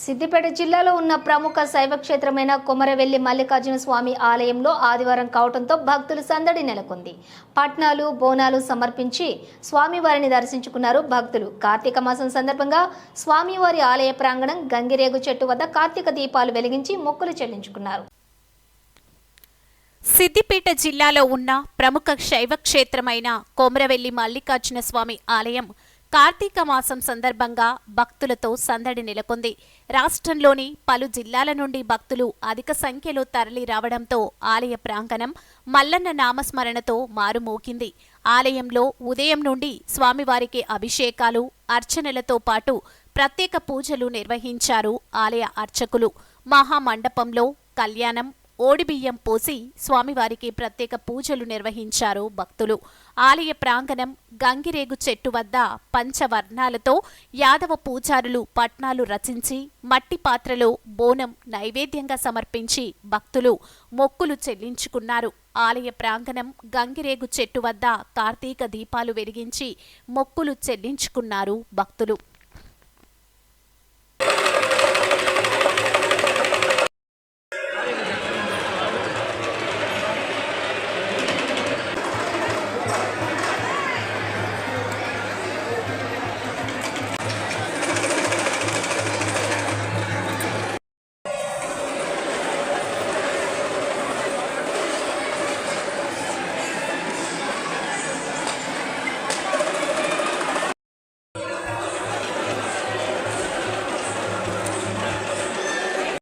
సిద్దిపేట జిల్లాలో ఉన్న ప్రముఖ శైవ క్షేత్రమైన కొమరవెల్లి మల్లికార్జున స్వామి ఆలయంలో ఆదివారం కావడంతో భక్తులు సందడి నెలకొంది. పట్నాలు బోనాలు సమర్పించి స్వామివారిని దర్శించుకున్నారు భక్తులు. కార్తీక మాసం సందర్భంగా స్వామివారి ఆలయ ప్రాంగణం గంగిరేగు చెట్టు వద్ద కార్తీక దీపాలు వెలిగించి మొక్కులు చెల్లించుకున్నారు. సిద్దిపేట జిల్లాలో ఉన్న ప్రముఖ శైవ క్షేత్రమైన మల్లికార్జున స్వామి ఆలయం కార్తీక మాసం సందర్భంగా భక్తులతో సందడి నెలకొంది. రాష్ట్రంలోని పలు జిల్లాల నుండి భక్తులు అధిక సంఖ్యలో తరలి రావడంతో ఆలయ ప్రాంగణం మల్లన్న నామస్మరణతో మారుమోగింది. ఆలయంలో ఉదయం నుండి స్వామివారికి అభిషేకాలు అర్చనలతో పాటు ప్రత్యేక పూజలు నిర్వహించారు ఆలయ అర్చకులు. మహామండపంలో కళ్యాణం ఓడిబియ్యం పోసి స్వామివారికి ప్రత్యేక పూజలు నిర్వహించారు భక్తులు. ఆలయ ప్రాంగణం గంగిరేగు చెట్టు వద్ద పంచవర్ణాలతో యాదవ పూజారులు పట్నాలు రచించి మట్టి పాత్రలో బోనం నైవేద్యంగా సమర్పించి భక్తులు మొక్కులు చెల్లించుకున్నారు. ఆలయ ప్రాంగణం గంగిరేగు చెట్టు వద్ద కార్తీక దీపాలు వెలిగించి మొక్కులు చెల్లించుకున్నారు భక్తులు.